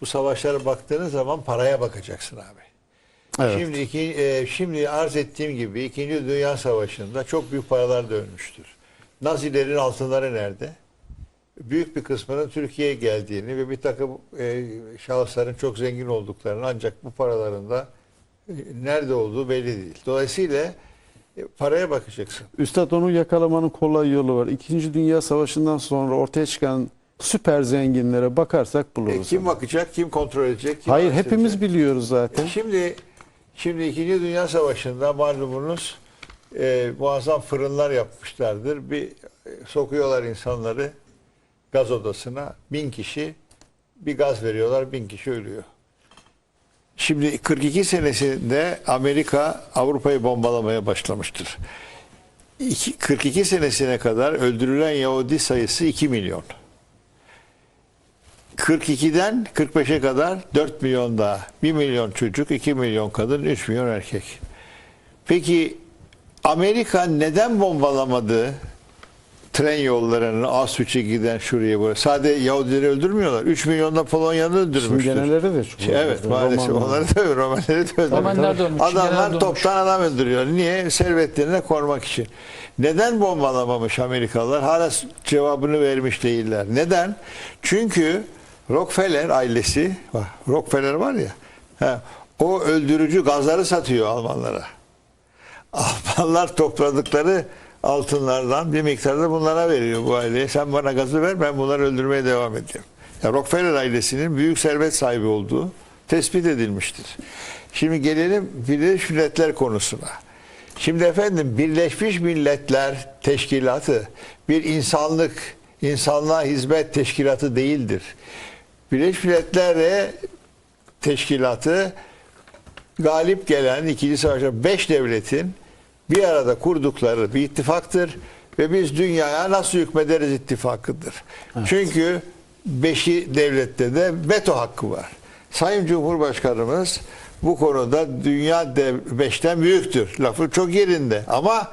bu savaşlara baktığınız zaman paraya bakacaksın abi. Evet. Şimdi iki, e, şimdi arz ettiğim gibi 2. Dünya Savaşı'nda çok büyük paralar dönmüştür. Nazilerin altınları nerede? Büyük bir kısmının Türkiye'ye geldiğini ve bir takım e, şahısların çok zengin olduklarını ancak bu paraların da e, nerede olduğu belli değil. Dolayısıyla e, paraya bakacaksın. Üstad onu yakalamanın kolay yolu var. İkinci Dünya Savaşı'ndan sonra ortaya çıkan süper zenginlere bakarsak E, buluruz. kim bakacak, kim kontrol edecek? Kim Hayır hepimiz biliyoruz zaten. Şimdi şimdi 2. Dünya Savaşı'nda malumunuz e, muazzam fırınlar yapmışlardır. Bir e, sokuyorlar insanları gaz odasına. Bin kişi bir gaz veriyorlar. Bin kişi ölüyor. Şimdi 42 senesinde Amerika Avrupa'yı bombalamaya başlamıştır. İki- 42 senesine kadar öldürülen Yahudi sayısı 2 milyon. 42'den 45'e kadar 4 milyon daha. 1 milyon çocuk, 2 milyon kadın, 3 milyon erkek. Peki Amerika neden bombalamadı tren yollarını Auschwitz'e giden şuraya buraya? Sadece Yahudileri öldürmüyorlar. 3 milyon da Polonyalı öldürmüştür. Çingeneleri de çok. Evet maalesef Romanlar. onları da Romanları da. Romanlar da Çingeneler Adamlar ölmüş. toptan adam öldürüyor. Niye? Servetlerine korumak için. Neden bombalamamış Amerikalılar? Hala cevabını vermiş değiller. Neden? Çünkü Rockefeller ailesi, Rockefeller var ya, he, o öldürücü gazları satıyor Almanlara. Almanlar topladıkları altınlardan bir miktarda bunlara veriyor bu aileye. Sen bana gazı ver ben bunları öldürmeye devam edeceğim. Ya Rockefeller ailesinin büyük servet sahibi olduğu tespit edilmiştir. Şimdi gelelim Birleşmiş Milletler konusuna. Şimdi efendim Birleşmiş Milletler Teşkilatı bir insanlık, insanlığa hizmet teşkilatı değildir. Birleşmiş Milletler'e teşkilatı galip gelen ikinci savaşta beş devletin bir arada kurdukları bir ittifaktır ve biz dünyaya nasıl hükmederiz ittifakıdır. Çünkü beşi devlette de veto hakkı var. Sayın Cumhurbaşkanımız bu konuda dünya dev, beşten büyüktür. Lafı çok yerinde ama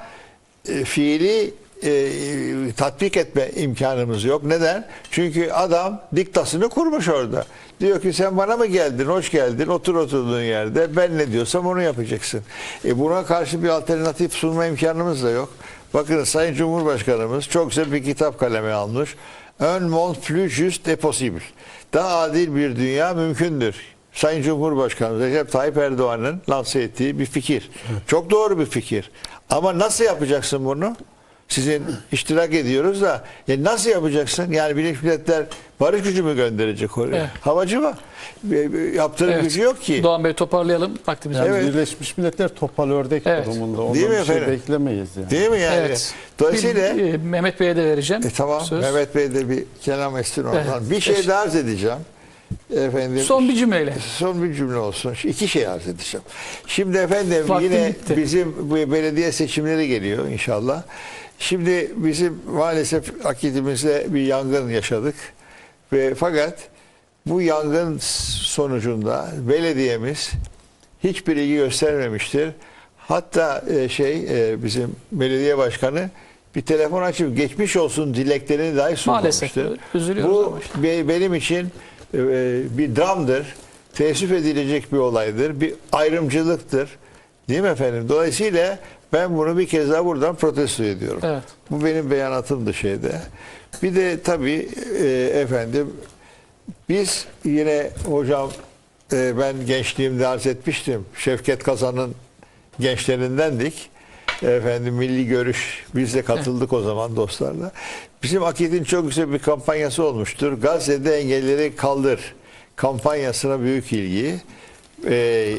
e, fiili e, tatbik etme imkanımız yok. Neden? Çünkü adam diktasını kurmuş orada. Diyor ki sen bana mı geldin, hoş geldin, otur oturduğun yerde. Ben ne diyorsam onu yapacaksın. E buna karşı bir alternatif sunma imkanımız da yok. Bakın Sayın Cumhurbaşkanımız çok güzel bir kitap kaleme almış. Un monde plus juste et possible. Daha adil bir dünya mümkündür. Sayın Cumhurbaşkanı Recep Tayyip Erdoğan'ın lanse ettiği bir fikir. Çok doğru bir fikir. Ama nasıl yapacaksın bunu? Sizin iştirak ediyoruz da ya nasıl yapacaksın? Yani Birleşmiş Milletler barış gücü mü gönderecek oraya? Evet. Havacı mı? E, e, Yaptırım Evet. gücü yok ki. Doğan Bey toparlayalım. Vaktimiz Yani var. Evet. Birleşmiş Milletler topal ördek Evet. durumunda. Ondan Değil mi bir şey efendim? beklemeyiz yani. Değil mi yani? Evet. Dolayısıyla Bir, e, Mehmet Bey'e de vereceğim. e, tamam Söz. Mehmet Bey de bir kelam etsin oradan. Evet. Bir şey daha arz edeceğim. Efendim, Son bir cümleyle. Son bir cümle olsun. İki şey arz edeceğim. Şimdi efendim Vaktim yine bitti. bizim bu belediye seçimleri geliyor inşallah. Şimdi bizim maalesef akitimizde bir yangın yaşadık. Ve fakat bu yangın sonucunda belediyemiz hiçbir ilgi göstermemiştir. Hatta e, şey e, bizim belediye başkanı bir telefon açıp geçmiş olsun dileklerini dahi Maalesef, sunmamıştır. üzülüyoruz Bu ama işte. be- benim için bir dramdır. Teessüf edilecek bir olaydır. Bir ayrımcılıktır. Değil mi efendim? Dolayısıyla ben bunu bir kez daha buradan protesto ediyorum. Evet. Bu benim beyanatımdı şeyde. Bir de tabii e, efendim biz yine hocam e, ben gençliğimde arz etmiştim. Şevket Kazan'ın gençlerindendik. Efendim milli görüş biz de katıldık o zaman dostlarla. Bizim Akit'in çok güzel bir kampanyası olmuştur. Gazze'de engelleri kaldır kampanyasına büyük ilgi. E,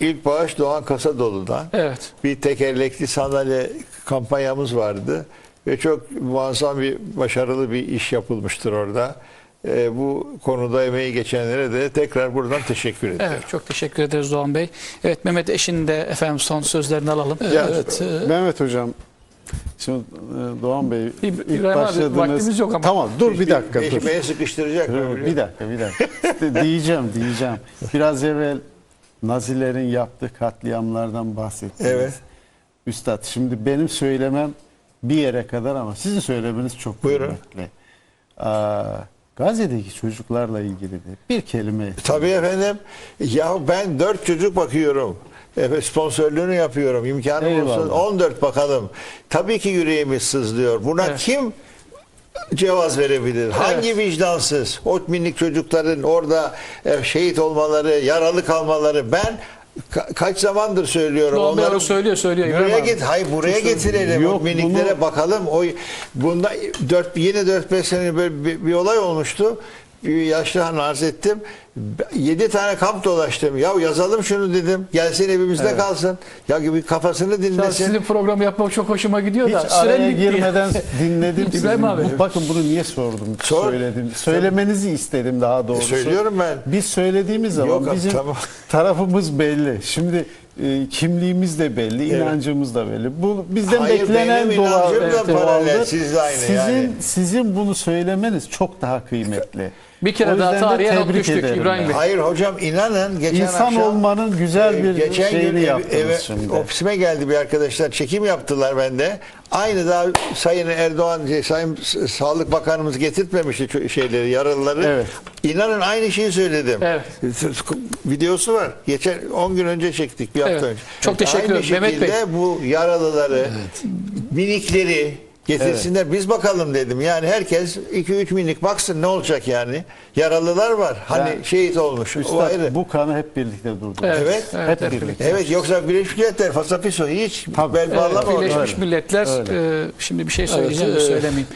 ilk bağış Doğan Kasadolu'dan Evet. bir tekerlekli sandalye kampanyamız vardı ve çok muazzam bir başarılı bir iş yapılmıştır orada. Ee, bu konuda emeği geçenlere de tekrar buradan teşekkür ediyorum. Evet. Çok teşekkür ederiz Doğan Bey. Evet Mehmet Eşin de efendim son sözlerini alalım. Ya, evet. e, Mehmet Hocam, şimdi e, Doğan Bey ilk İbrahim abi, başladığınız... vaktimiz yok ama. Tamam dur bir dakika dur. Eşmeğe sıkıştıracak. mı? Bir dakika bir dakika. İşte diyeceğim diyeceğim. Biraz evvel Nazilerin yaptığı katliamlardan bahsettiniz. Evet. Üstad şimdi benim söylemem bir yere kadar ama sizin söylemeniz çok Buyurun. kıymetli. Aa, Gazze'deki çocuklarla ilgili de bir kelime Tabii efendim. Ya ben dört çocuk bakıyorum. Evet, sponsorluğunu yapıyorum. İmkanım Eyvallah. olsun 14 bakalım. Tabii ki yüreğimiz sızlıyor. Buna Evet. kim cevaz verebilir? Hangi vicdansız? O minik çocukların orada e, şehit olmaları, yaralı kalmaları ben ka- kaç zamandır söylüyorum. Doğan Bey Onları söylüyor, söylüyor. Buraya İbrahim abi. git, hayır buraya getirelim. Yok, o miniklere bunu- bakalım. O bunda 4 yine 4-5 sene böyle bir, bir olay olmuştu. Bir Yaşlı hanım arz ettim. 7 tane kamp dolaştım. Ya yazalım şunu dedim. Gelsin evimizde kalsın. Ya gibi kafasını dinlesin. sizin programı yapmak çok hoşuma gidiyor da. Hiç araya girmeden dinledim sizi. Abi. Bakın bunu niye sordum? Sor. Söyledim. Söylemenizi istedim daha doğrusu. söylüyorum ben. Biz söylediğimiz zaman Yok bizim tamam. tarafımız belli. Şimdi e, kimliğimiz de belli, Evet. inancımız da belli. Bu bizden Hayır, beklenen da doğaldır. paralel, aynı sizin, yani. Sizin bunu söylemeniz çok daha kıymetli. Bir kere O daha yüzden de tarihe not tebrik düştük ederim İbrahim. Bey. Hayır hocam inanın geçen İnsan akşam olmanın güzel e, bir geçen şeyini yaptınız eve, şimdi. ofisime geldi bir arkadaşlar çekim yaptılar bende. Aynı daha Sayın Erdoğan, şey, Sayın Sağlık Bakanımız getirtmemişti şeyleri, yaralıları. Evet. İnanın aynı şeyi söyledim. Evet. Videosu var. Geçen 10 gün önce çektik, bir hafta Evet. önce. Çok teşekkür Aynı ederim. Mehmet Bey. şekilde bu yaralıları, minikleri getirsinler. Biz bakalım dedim. Yani herkes 2-3 minik baksın ne olacak yani. Yaralılar var. Hani Ben- şehit olmuş. o Üstad, ayrı. bu kanı hep birlikte durduk. Evet. Evet. Evet, hep hep birlikte. Evet yoksa Birleşmiş Milletler Fasafiso hiç Tabii. bel Evet, bağlamadı. Birleşmiş Öyle. Milletler Öyle. e, şimdi bir şey söyleyeceğim de Evet, e, söylemeyeyim.